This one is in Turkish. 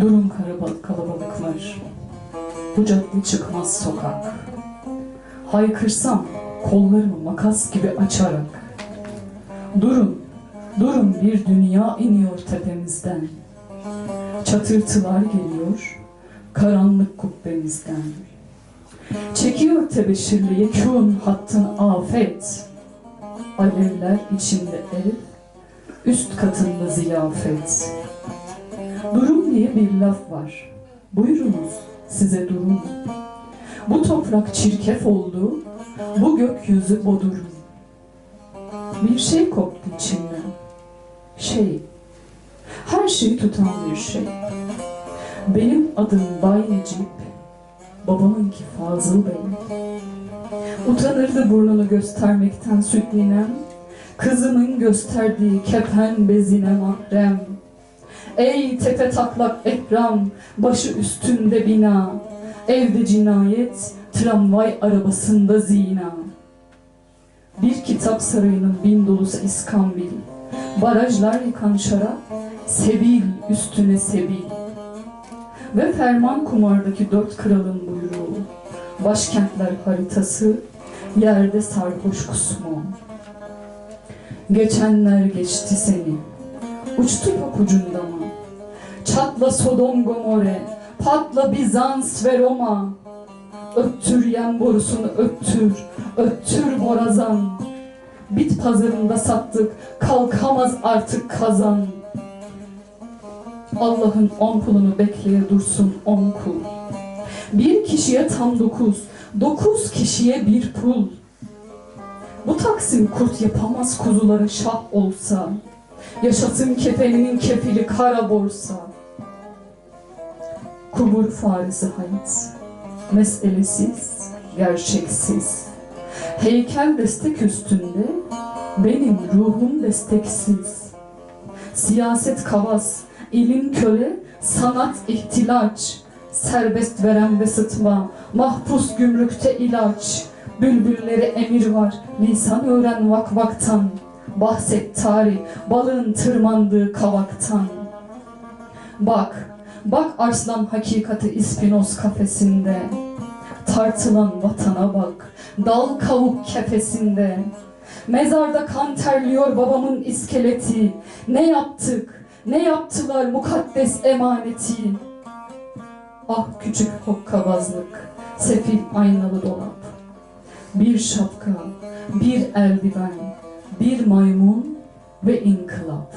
Durun karabalık kalabalıklar. Bu cadde çıkmaz sokak. Haykırsam kollarımı makas gibi açarak. Durun, durun bir dünya iniyor tepemizden. Çatırtılar geliyor karanlık kubbemizden. Çekiyor tebeşirli yekûn hattın afet. Alevler içinde ev, üst katında ziyafet. Durum diye bir laf var. Buyurunuz size durum. Bu toprak çirkef oldu, bu gökyüzü bodurum. Bir şey koptu içimden. Şey, her şeyi tutan bir şey. Benim adım Bay Necip, babamınki Fazıl Bey. Utanırdı burnunu göstermekten sütlinem, kızımın gösterdiği kepen bezine mahrem. Ey tepe taklak ekram, başı üstünde bina, evde cinayet, tramvay arabasında zina. Bir kitap sarayının bin dolusu iskambil, barajlar yıkan şarap, sebil üstüne sebil. Ve ferman kumardaki dört kralın buyruğu, başkentler haritası, yerde sarhoş kusmu. Geçenler geçti seni, uçtu papucunda mı? Çatla Sodom Gomorre, patla Bizans ve Roma. Öttür yem borusunu öttür, öttür borazan. Bit pazarında sattık, kalkamaz artık kazan. Allah'ın on kulunu bekleye dursun on kul. Bir kişiye tam dokuz, dokuz kişiye bir pul. Bu Taksim kurt yapamaz kuzulara şah olsa. Yaşasın kefeninin kefili kara borsa. Kubur faresi hayat. Meselesiz, gerçeksiz. Heykel destek üstünde, benim ruhum desteksiz. Siyaset kavas, ilim köle, sanat ihtilaç. Serbest veren ve sıtma, mahpus gümrükte ilaç. Bülbülleri emir var, lisan öğren vak vaktan. Bahset tarih, balığın tırmandığı kavaktan. Bak, bak arslan hakikati ispinoz kafesinde. Tartılan vatana bak, dal kavuk kefesinde. Mezarda kan terliyor babamın iskeleti. Ne yaptık, ne yaptılar mukaddes emaneti. Ah küçük hokkabazlık, sefil aynalı dolap. Bir şapka, bir eldiven, bir maymun ve inkılap.